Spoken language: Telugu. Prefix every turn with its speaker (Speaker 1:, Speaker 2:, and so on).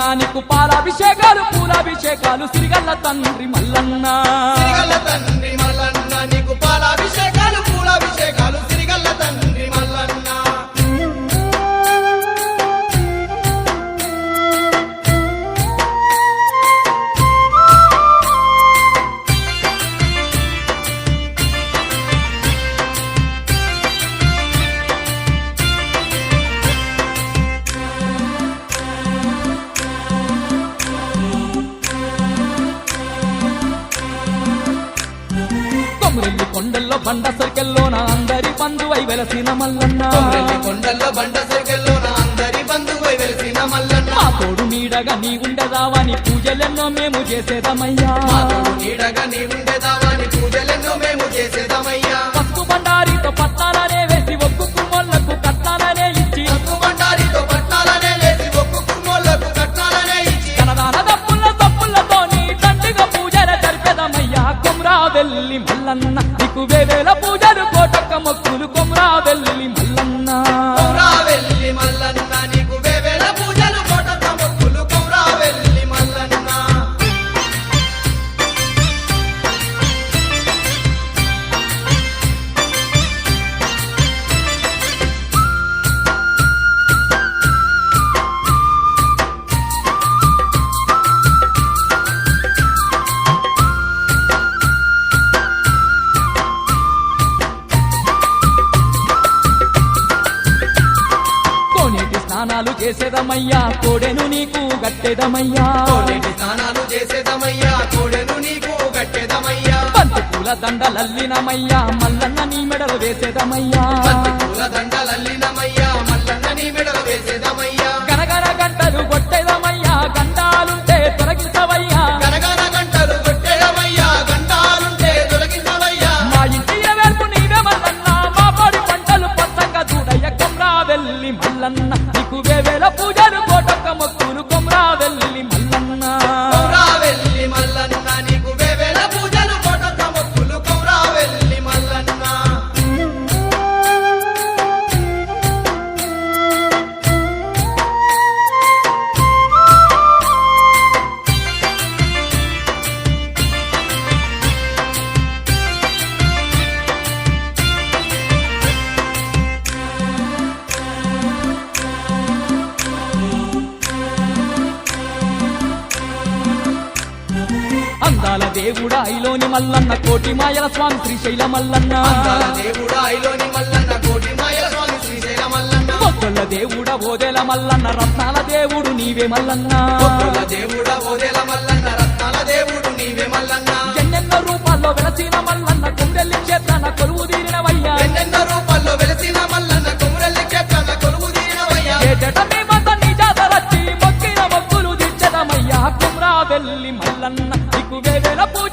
Speaker 1: మల్లన్న
Speaker 2: నీకు
Speaker 1: పాలాభిషేకాలు పూలాభిషేకాలు సిరిగల్ల తండ్రి మల్లన్న.
Speaker 2: సిరిగల్ల తండ్రి
Speaker 1: కొమరెల్లి కొండల్లో బండ సరికెల్లోన అందరి బంధువై వెలసిన మల్లన్న.
Speaker 2: కొండల్లో బండ సైకిల్లో నా అందరి బంధువై వెలిసిన మల్లన్న.
Speaker 1: మా తోడు నీడగా నీ ఉండదావని పూజలెన్నో మేము చేసేదమయ్యా.
Speaker 2: నీడగా నీ ఉండేదావాని పూజలెన్నో
Speaker 1: పూజలు కోటక్క మొక్కులు కొమ్రా వెళ్ళి స్నానాలు చేసేదమయ్యా కోడెను నీకు గట్టెదమయ్యా
Speaker 2: కోడేటి స్నానాలు చేసేదమయ్యా కోడెను నీకు కట్టేదమయ్యా.
Speaker 1: బంతి పూల దండలల్లినమయ్యా మల్లన్న నీ మెడలు వేసేదమయ్యా.
Speaker 2: బంతి పూల దండలల్లినమయ్యా
Speaker 1: అందాల దేవుడా ఐలోని మల్లన్న కోటి మాయల స్వామి శ్రీశైల మల్లన్న.
Speaker 2: కోటి మాయల స్వామి శ్రీశైల మల్లన్న.
Speaker 1: మొక్కల దేవుడా ఓదెల మల్లన్న రత్నాల దేవుడు నీవే మల్లన్న.
Speaker 2: దేవుడా ఓదెల మల్లన్న రత్నాల దేవుడు నీవే మల్లన్న.
Speaker 1: ఎన్నెన్నో రూపాల్లో వెలసిన మల్లన్న కుండెల్లి చేతన కొలువు తీరినవయ్యా.
Speaker 2: ఎన్నెన్నో రూపాల్లో వెలిసిన మల్లన్న కొలువు తీరినవయ్యా.
Speaker 1: ఏటట మేమంతా నీ జాతరచ్చి మొక్కిన మొక్కులు తీర్చదమయ్యా. కుమ్రా వెళ్ళి మల్లన్న. వేల పూజ